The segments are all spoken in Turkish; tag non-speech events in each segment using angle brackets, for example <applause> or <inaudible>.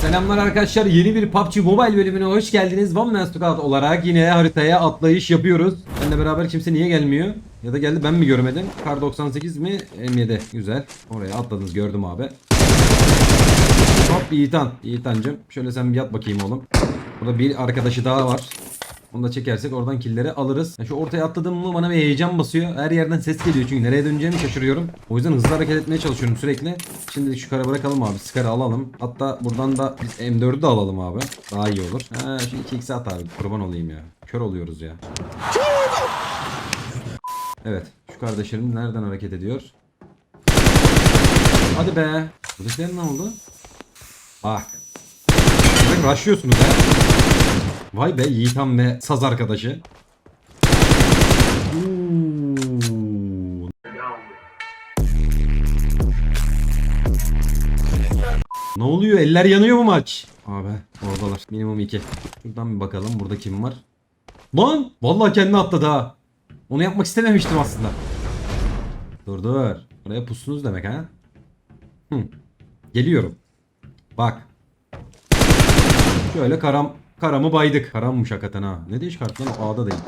Selamlar arkadaşlar. Yeni bir PUBG Mobile bölümüne hoş geldiniz. One Man Squad olarak yine haritaya atlayış yapıyoruz. Benle beraber kimse niye gelmiyor? Ya da geldi ben mi görmedim? Kar 98 mi? M7. Güzel. Oraya atladınız gördüm abi. Hop Yiğitan. Yiğitancım. Şöyle sen bir yat bakayım oğlum. Burada bir arkadaşı daha var. Onu da çekersek oradan killeri alırız. Ya şu ortaya atladım mı bana bir heyecan basıyor. Her yerden ses geliyor çünkü nereye döneceğimi şaşırıyorum. O yüzden hızlı hareket etmeye çalışıyorum sürekli. Şimdi şu kara bırakalım abi. Skarı alalım. Hatta buradan da biz M4'ü de alalım abi. Daha iyi olur. Ha şu 2x at abi. Kurban olayım ya. Kör oluyoruz ya. Evet. Şu kardeşlerim nereden hareket ediyor? Hadi be. Buradakiler ne oldu? Bak. Demek rushlıyorsunuz ha. Vay be Yiğitan ve saz arkadaşı. Ne oluyor? Eller yanıyor mu maç? Abi oradalar. Minimum 2. Şuradan bir bakalım. Burada kim var? Lan! Vallahi kendi atladı ha. Onu yapmak istememiştim aslında. Dur dur. Oraya pustunuz demek ha? Hı. Geliyorum. Bak. Şöyle karam karamı baydık. Karammış hakikaten ha. Ne değiş kart lan o A'da değil.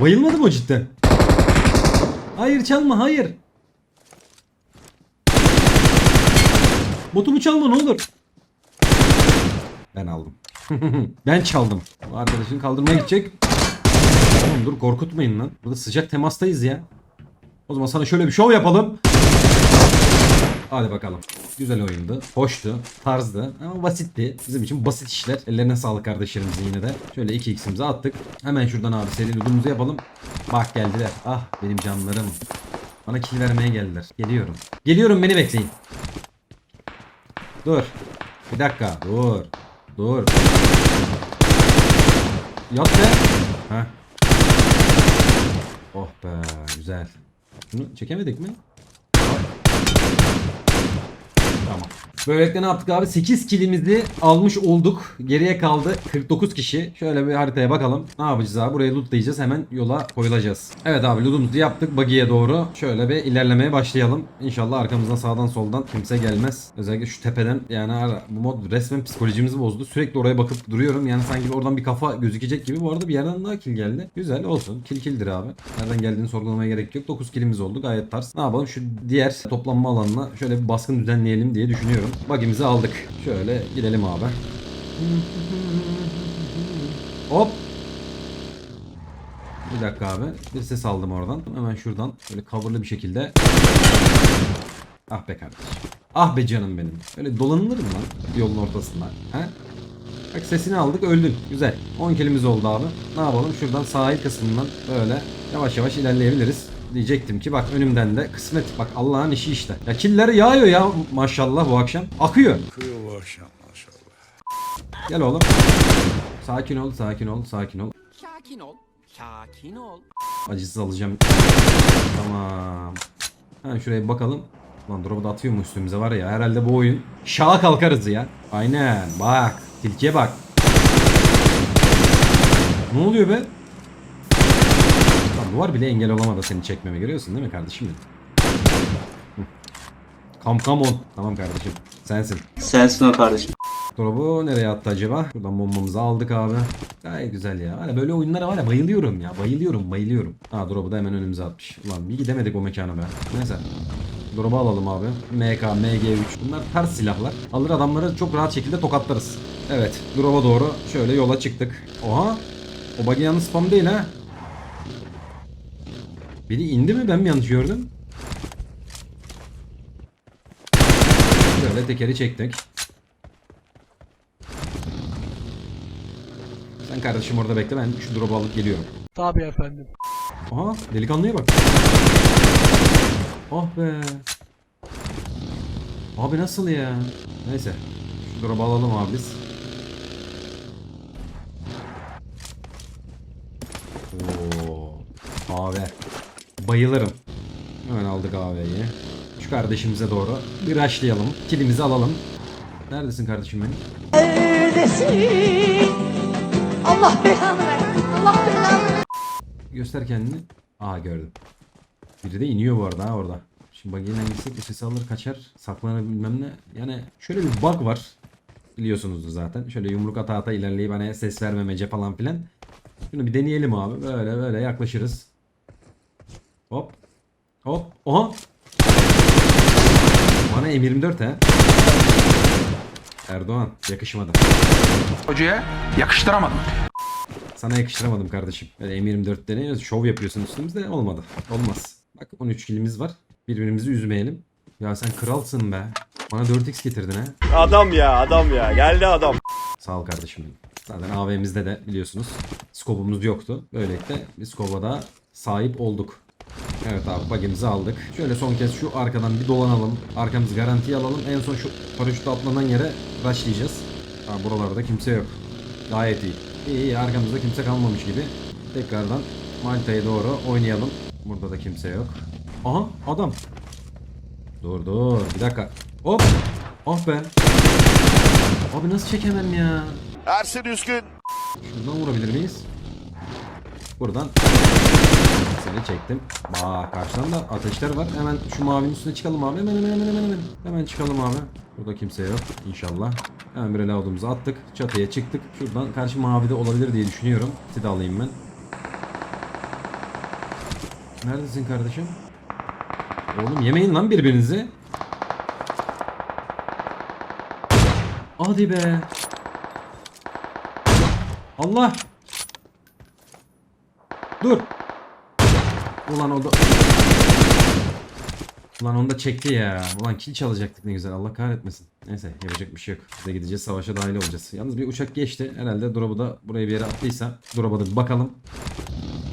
Bayılmadım o cidden. Hayır çalma hayır. Botumu çalma ne olur. Ben aldım. <laughs> ben çaldım. Arkadaşın kaldırmaya gidecek. Oğlum dur korkutmayın lan. Burada sıcak temastayız ya. O zaman sana şöyle bir şov yapalım. Hadi bakalım. Güzel oyundu. Hoştu. Tarzdı. Ama basitti. Bizim için basit işler. Ellerine sağlık kardeşlerimizin yine de. Şöyle 2x'imizi attık. Hemen şuradan abi seri ludumuzu yapalım. Bak geldiler. Ah benim canlarım. Bana kill vermeye geldiler. Geliyorum. Geliyorum beni bekleyin. Dur. Bir dakika. Dur. Dur. Yat be. Heh. Oh be. Güzel. Bunu çekemedik mi? Tamam. Böylelikle ne yaptık abi? 8 kilimizi almış olduk. Geriye kaldı 49 kişi. Şöyle bir haritaya bakalım. Ne yapacağız abi? Burayı lootlayacağız. Hemen yola koyulacağız. Evet abi lootumuzu yaptık. Buggy'e doğru. Şöyle bir ilerlemeye başlayalım. İnşallah arkamızdan sağdan soldan kimse gelmez. Özellikle şu tepeden yani ara- bu mod resmen psikolojimizi bozdu. Sürekli oraya bakıp duruyorum. Yani sanki oradan bir kafa gözükecek gibi. Bu arada bir yerden daha kill geldi. Güzel olsun. Kill killdir abi. Nereden geldiğini sorgulamaya gerek yok. 9 killimiz oldu. Gayet tarz. Ne yapalım? Şu diğer toplanma alanına şöyle bir baskın düzenleyelim diye düşünüyorum. Bug'imizi aldık. Şöyle gidelim abi. Hop. Bir dakika abi. Bir ses aldım oradan. Hemen şuradan böyle coverlı bir şekilde. Ah be kardeş. Ah be canım benim. Öyle dolanılır mı lan yolun ortasında? He? Bak sesini aldık öldün. Güzel. 10 kilimiz oldu abi. Ne yapalım? Şuradan sahil kısmından böyle yavaş yavaş ilerleyebiliriz. Diyecektim ki bak önümden de kısmet. Bak Allah'ın işi işte. Ya killer yağıyor ya maşallah bu akşam. Akıyor. Kıyor bu akşam maşallah. Gel oğlum. Sakin ol, sakin ol, sakin ol. Sakin ol. Sakin ol. Acısız alacağım. Tamam. Ha şuraya bir bakalım. Lan drop'u da atıyor mu üstümüze var ya. Herhalde bu oyun. Şaha kalkarız ya. Aynen. Bak. Tilkiye bak. Ne oluyor be? Duvar bile engel olamadı seni çekmeme görüyorsun değil mi kardeşim benim? Come come on. Tamam kardeşim. Sensin. Sensin o kardeşim. Drop'u nereye attı acaba? Buradan bombamızı aldık abi. Gayet güzel ya. Hani böyle oyunlara var ya bayılıyorum ya. Bayılıyorum bayılıyorum. Ha drop'u da hemen önümüze atmış. Ulan bir gidemedik o mekana be. Neyse. Drop'u alalım abi. MK, MG3. Bunlar ters silahlar. Alır adamları çok rahat şekilde tokatlarız. Evet. Drop'a doğru şöyle yola çıktık. Oha. O buggy yalnız spam değil ha. Biri indi mi ben mi yanlış gördüm? Şöyle tekeri çektik. Sen kardeşim orada bekle ben şu drop'u alıp geliyorum. Tabii efendim. Aha delikanlıya bak. Oh be. Abi nasıl ya? Neyse. Şu drop'u alalım abi biz. Oo. Kahve. Bayılırım. Hemen aldık kahveyi. Şu kardeşimize doğru bir rushlayalım. Kilimizi alalım. Neredesin kardeşim benim? Neredesin? Allah belanı versin. Allah belanı versin. Göster kendini. Aa gördüm. Biri de iniyor bu arada ha orada. Şimdi buggy'yle gitsek sesi alır kaçar. Saklanır bilmem ne. Yani şöyle bir bug var. Biliyorsunuzdur zaten. Şöyle yumruk ata ata ilerleyip hani ses vermemece falan filan. Şunu bir deneyelim abi. Böyle böyle yaklaşırız. Hop. Oha. Bana M24 he. Erdoğan yakışmadı. Hocaya yakıştıramadım. Sana yakıştıramadım kardeşim. Böyle M24 deniyoruz. Şov yapıyorsun üstümüzde. Olmadı. Olmaz. Bak 13 kilimiz var. Birbirimizi üzmeyelim. Ya sen kralsın be. Bana 4x getirdin ha. Adam ya adam ya geldi adam. Sağ ol kardeşim benim. Zaten AVM'imizde de biliyorsunuz skobumuz yoktu. Böylelikle bir skoba da sahip olduk. Evet abi bagimizi aldık. Şöyle son kez şu arkadan bir dolanalım. Arkamızı garantiye alalım. En son şu paraşütle atlanan yere rushlayacağız. Ha, buralarda kimse yok. Gayet iyi. İyi iyi arkamızda kimse kalmamış gibi. Tekrardan Malta'ya doğru oynayalım. Burada da kimse yok. Aha adam. Dur dur bir dakika. Hop. Ah be. Abi nasıl çekemem ya? Ersin Üskün. Şuradan vurabilir miyiz? Buradan seni çektim. Bak karşıdan da ateşler var. Hemen şu mavinin üstüne çıkalım abi. Hemen hemen hemen hemen hemen. Çıkalım abi. Burada kimse yok inşallah. Hemen bir reload'umuzu attık. Çatıya çıktık. Şuradan karşı mavide olabilir diye düşünüyorum. Sidi alayım ben. Neredesin kardeşim? Oğlum yemeyin lan birbirinizi. Hadi be. Allah. Dur. Ulan o da... Ulan onu da çekti ya. Ulan kill çalacaktık ne güzel. Allah kahretmesin. Neyse yapacak bir şey yok. Biz de gideceğiz savaşa dahil olacağız. Yalnız bir uçak geçti. Herhalde drop'u da buraya bir yere attıysa drop'a da bir bakalım.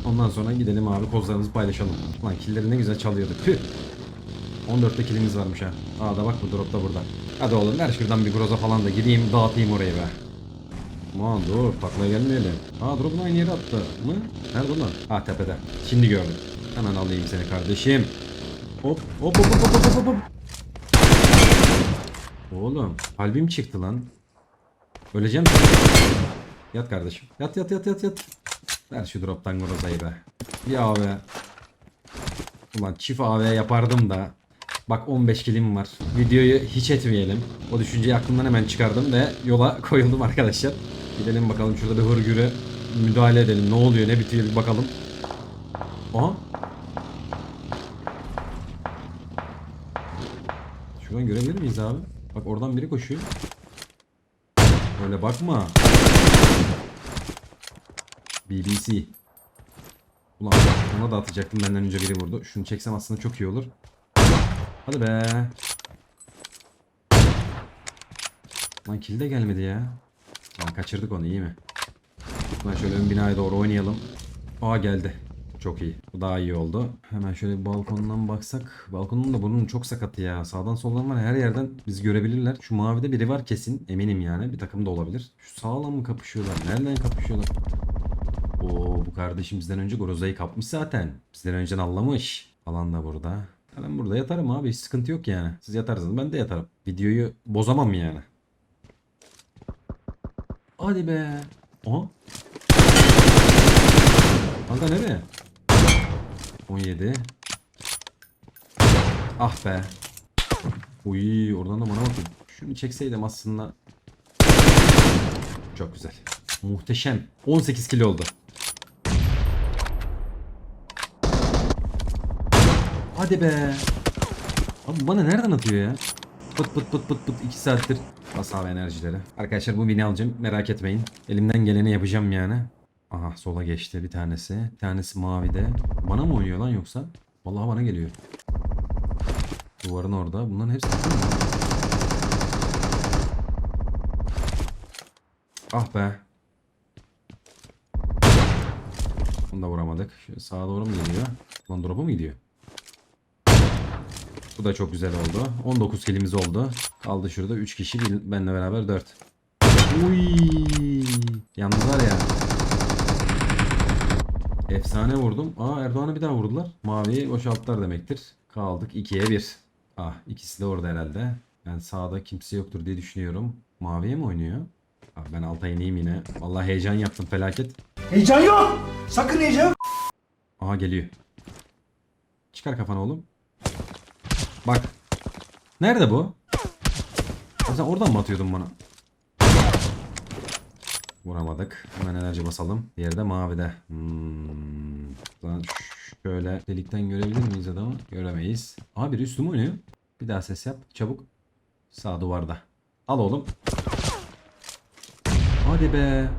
Ondan sonra gidelim abi kozlarımızı paylaşalım. Ulan killleri ne güzel çalıyorduk. Tüh. 14'te killimiz varmış ha. Aa da bak bu drop da burada. Hadi oğlum ver şuradan bir groza falan da gideyim dağıtayım orayı be. Aman dur taklaya gelmeyelim. Aa drop'un aynı yere attı mı? Nerede lan? Ha tepede. Şimdi gördüm. Hemen alayım seni kardeşim. Hop hop hop hop hop hop hop. Oğlum kalbim çıktı lan. Öleceğim. Yat kardeşim. Yat yat yat yat yat. Ver şu drop'tan grozayı be. Bir AV. Ulan çift AV yapardım da. Bak 15 kilim var. Videoyu hiç etmeyelim. O düşünceyi aklımdan hemen çıkardım ve yola <laughs> koyuldum arkadaşlar. Gidelim bakalım şurada bir hırgürü müdahale edelim. Ne oluyor ne bitiyor bir bakalım. Aha. Şuradan görebilir miyiz abi? Bak oradan biri koşuyor. Öyle bakma. BBC. Ulan ona da atacaktım benden önce biri vurdu. Şunu çeksem aslında çok iyi olur. Hadi be. Lan kill de gelmedi ya. Lan kaçırdık onu iyi mi? Ben şöyle ön binaya doğru oynayalım. Aa geldi. Çok iyi. Bu daha iyi oldu. Hemen şöyle balkondan baksak. Balkonun da bunun çok sakatı ya. Sağdan soldan var her yerden biz görebilirler. Şu mavide biri var kesin. Eminim yani. Bir takım da olabilir. Şu sağla mı kapışıyorlar? Nereden kapışıyorlar? Oo bu kardeşim bizden önce Groza'yı kapmış zaten. Bizden önceden anlamış. Alan da burada. Ben burada yatarım abi. Hiç sıkıntı yok yani. Siz yatarsınız ben de yatarım. Videoyu bozamam yani. Hadi be. Aha. Kanka nereye? 17. Ah be. Uy oradan da bana bakın. Şunu çekseydim aslında. Çok güzel. Muhteşem. 18 kilo oldu. Hadi be. Abi bana nereden atıyor ya? Pıt pıt pıt pıt pıt 2 saattir. Bas enerjileri. Arkadaşlar bu bini alacağım. Merak etmeyin. Elimden geleni yapacağım yani. Aha sola geçti bir tanesi. Bir tanesi mavide. Bana mı oynuyor lan yoksa? Vallahi bana geliyor. Duvarın orada. Bunların hepsi Ah be. Bunu da vuramadık. Şöyle sağa doğru mu gidiyor? Lan drop'a mı gidiyor? Bu da çok güzel oldu. 19 kilimiz oldu. Kaldı şurada 3 kişi benle beraber 4. Uy! Yalnız var ya. Efsane vurdum. Aa Erdoğan'ı bir daha vurdular. Maviyi boşalttılar demektir. Kaldık 2'ye 1. Ah ikisi de orada herhalde. Ben sağda kimse yoktur diye düşünüyorum. Maviye mi oynuyor? Abi ben alta ineyim yine. Vallahi heyecan yaptım felaket. Heyecan yok. Sakın heyecan yok. Aha geliyor. Çıkar kafanı oğlum. Bak. Nerede bu? Abi sen oradan mı atıyordun bana? Vuramadık. Hemen enerji basalım. Diğeri de mavide. Hmm. Şöyle delikten görebilir miyiz adamı? Göremeyiz. Aha biri üstüme oynuyor. Bir daha ses yap. Çabuk. Sağ duvarda. Al oğlum. Hadi be.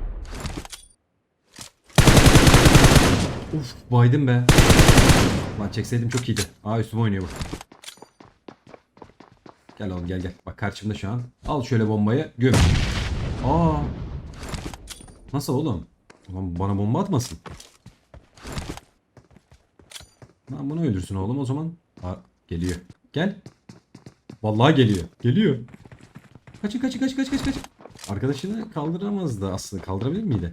Uf baydım be. Lan çekseydim çok iyiydi. Aa üstüme oynuyor bu. Gel oğlum gel gel. Bak karşımda şu an. Al şöyle bombayı. Göm. Aa. Nasıl oğlum? Ulan bana bomba atmasın. Lan bunu öldürsün oğlum o zaman. Aa, geliyor. Gel. Vallahi geliyor. Geliyor. Kaçın kaçın kaç kaç kaç kaç. Arkadaşını kaldıramazdı aslında. Kaldırabilir miydi?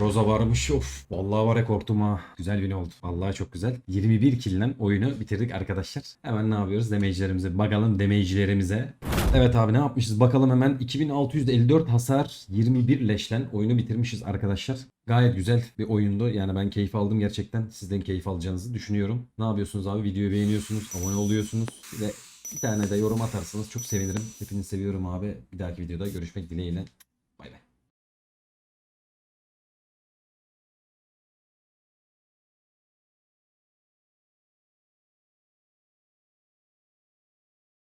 Roza varmış of. Vallahi var ya korktum ha. Güzel win oldu. Vallahi çok güzel. 21 killen oyunu bitirdik arkadaşlar. Hemen ne yapıyoruz? Damage'lerimize bakalım damage'lerimize. Evet abi ne yapmışız? Bakalım hemen 2654 hasar 21 leşlen oyunu bitirmişiz arkadaşlar. Gayet güzel bir oyundu. Yani ben keyif aldım gerçekten. Sizden keyif alacağınızı düşünüyorum. Ne yapıyorsunuz abi? Videoyu beğeniyorsunuz, abone oluyorsunuz. De bir tane de yorum atarsanız çok sevinirim. Hepinizi seviyorum abi. Bir dahaki videoda görüşmek dileğiyle.